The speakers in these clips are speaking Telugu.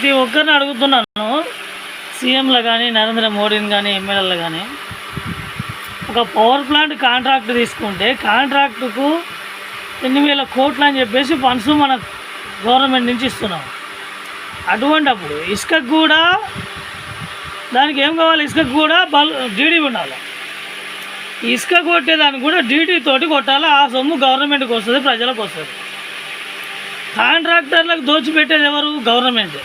ప్రతి ఒక్కరిని అడుగుతున్నాను సీఎంలు కానీ నరేంద్ర మోడీని కానీ ఎమ్మెల్యేలు కానీ ఒక పవర్ ప్లాంట్ కాంట్రాక్ట్ తీసుకుంటే కాంట్రాక్టుకు ఎన్ని వేల కోట్లు అని చెప్పేసి ఫండ్స్ మన గవర్నమెంట్ నుంచి ఇస్తున్నాం. అటువంటి అప్పుడు ఇసుకకు కూడా దానికి ఏం కావాలి? ఇసుకకు కూడా బల్ డీడీ ఉండాలి. ఇసుక కొట్టేదానికి కూడా డీడీ తోటి కొట్టాలి? ఆ సొమ్ము గవర్నమెంట్కి వస్తుంది ప్రజలకు వస్తుంది. కాంట్రాక్టర్లకు దోచిపెట్టేది ఎవరు? గవర్నమెంటే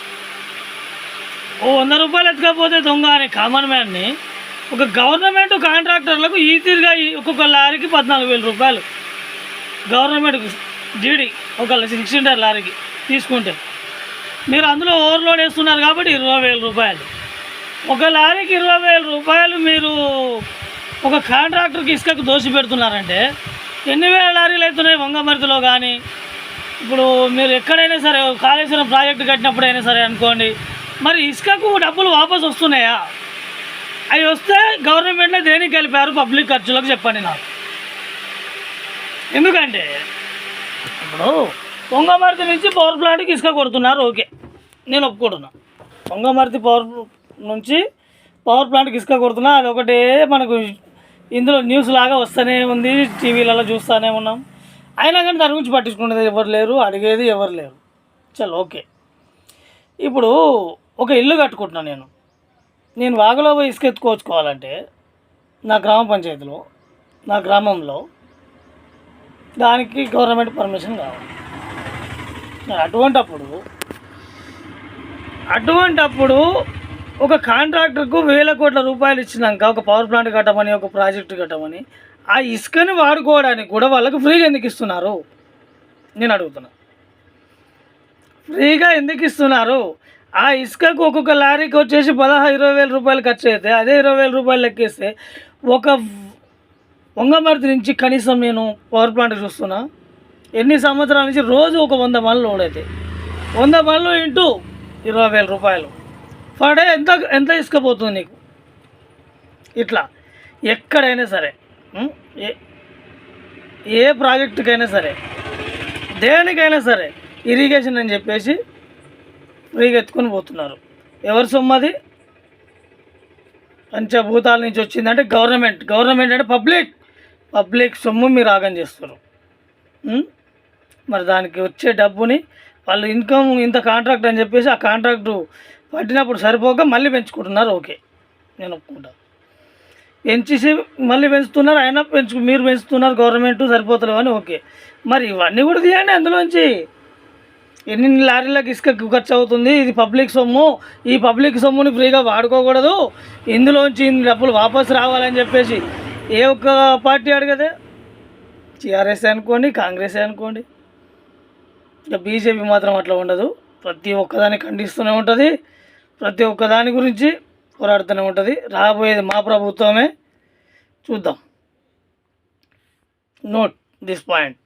ఓ వంద రూపాయలు ఎత్తుకపోతే దొంగ అనే కామన్ మ్యాన్ని ఒక గవర్నమెంట్ కాంట్రాక్టర్లకు ఈ తీరుగా ఒక్కొక్క లారీకి పద్నాలుగు వేల రూపాయలు. గవర్నమెంట్ జీడి ఒక సిక్స్ సిండర్ లారీకి తీసుకుంటే. మీరు అందులో ఓవర్లోడ్ వేస్తున్నారు కాబట్టి ఇరవై వేల రూపాయలు. ఒక లారీకి ఇరవై వేల రూపాయలు మీరు ఒక కాంట్రాక్టర్కి ఇసుకకు దోషి పెడుతున్నారంటే ఎన్ని వేల లారీలు అవుతున్నాయి వంగమరితిలో కానీ ఇప్పుడు మీరు ఎక్కడైనా సరే కాళేశ్వరం ప్రాజెక్టు కట్టినప్పుడైనా సరే అనుకోండి మరి ఇసుకకు డబ్బులు వాపస్ వస్తున్నాయా? అవి వస్తే గవర్నమెంట్లో దేనికి కలిపారు? పబ్లిక్ ఖర్చులకు చెప్పండి నాకు. ఎందుకంటే ఇప్పుడు పొంగమర్తి నుంచి పవర్ ప్లాంట్కి ఇసుక కొడుతున్నారు ఓకే. నేను ఒప్పుకుంటున్నా పొంగమర్తి పవర్ నుంచి పవర్ ప్లాంట్కి ఇసుక కొడుతున్నా అది ఒకటే మనకు ఇందులో న్యూస్ లాగా వస్తూనే ఉంది టీవీలలో చూస్తూనే ఉన్నాం. అయినా కానీ దాని గురించి పట్టించుకునేది ఎవరు లేరు అడిగేది ఎవరు లేరు. చలో ఓకే. ఇప్పుడు ఒక ఇల్లు కట్టుకుంటున్నాను నేను. నేను వాగులో పోయి ఇసుక ఎత్తుకోవచ్చుకోవాలంటే నా గ్రామ పంచాయతీలో నా గ్రామంలో దానికి గవర్నమెంట్ పర్మిషన్ కావాలి. అటువంటప్పుడు అటువంటప్పుడు ఒక కాంట్రాక్టర్కు వేల కోట్ల రూపాయలు ఇచ్చినాక ఒక పవర్ ప్లాంట్ కట్టమని ఒక ప్రాజెక్టు కట్టమని ఆ ఇసుకని వాడుకోవడానికి కూడా వాళ్ళకు ఫ్రీగా ఎందుకు ఇస్తున్నారు? నేను అడుగుతున్నా. ఫ్రీగా ఎందుకు ఇస్తున్నారు? ఆ ఇసుకకు ఒక్కొక్క లారీకి వచ్చేసి పదహారు ఇరవై వేల రూపాయలు ఖర్చు అయితే అదే ఇరవై వేల రూపాయలు లెక్కేస్తే ఒక వంగమర్తి నుంచి కనీసం నేను పవర్ ప్లాంట్ చూస్తున్నా. ఎన్ని సంవత్సరాల నుంచి రోజు ఒక వంద బండ్లు ఓడైతే వంద బండ్లు ఇంటూ ఇరవై వేల రూపాయలు. పర్ డే ఎంత ఎంత ఇసుకపోతుంది నీకు? ఇట్లా. ఎక్కడైనా సరే ఏ ప్రాజెక్టుకైనా సరే దేనికైనా సరే ఇరిగేషన్ అని చెప్పేసి ఫ్రీగా ఎత్తుకొని పోతున్నారు. ఎవరి సొమ్ము అది? పంచభూతాల నుంచి వచ్చిందంటే గవర్నమెంట్. గవర్నమెంట్ అంటే పబ్లిక్. పబ్లిక్ సొమ్ము మీరు ఆగం చేస్తారు. మరి దానికి వచ్చే డబ్బుని వాళ్ళు ఇన్కమ్ ఇంత కాంట్రాక్ట్ అని చెప్పేసి ఆ కాంట్రాక్టు పట్టినప్పుడు సరిపోక మళ్ళీ పెంచుకుంటున్నారు. ఓకే. నేను ఒప్పుకుంటా. పెంచేసి మళ్ళీ పెంచుతున్నారు. అయినా పెంచు మీరు పెంచుతున్నారు. గవర్నమెంట్ సరిపోతలేవు అని ఓకే. మరి ఇవన్నీ కూడా తీయండి అందులోంచి. ఎన్ని లారీలకు ఇసుక ఖర్చు అవుతుంది ఇది పబ్లిక్ సొమ్ము. ఈ పబ్లిక్ సొమ్ముని ఫ్రీగా వాడుకోకూడదు. ఇందులోంచి ఇన్ని డబ్బులు వాపస్ రావాలని చెప్పేసి ఏ ఒక్క పార్టీ అడగదే? టీఆర్ఎస్ అనుకోండి కాంగ్రెస్ అనుకోండి. ఇక బీజేపీ మాత్రం అట్లా ఉండదు. ప్రతి ఒక్కదాన్ని ఖండిస్తూనే ఉంటుంది. ప్రతి ఒక్కదాని గురించి పోరాడుతూనే ఉంటుంది. రాబోయేది మా ప్రభుత్వమే. చూద్దాం. Note this point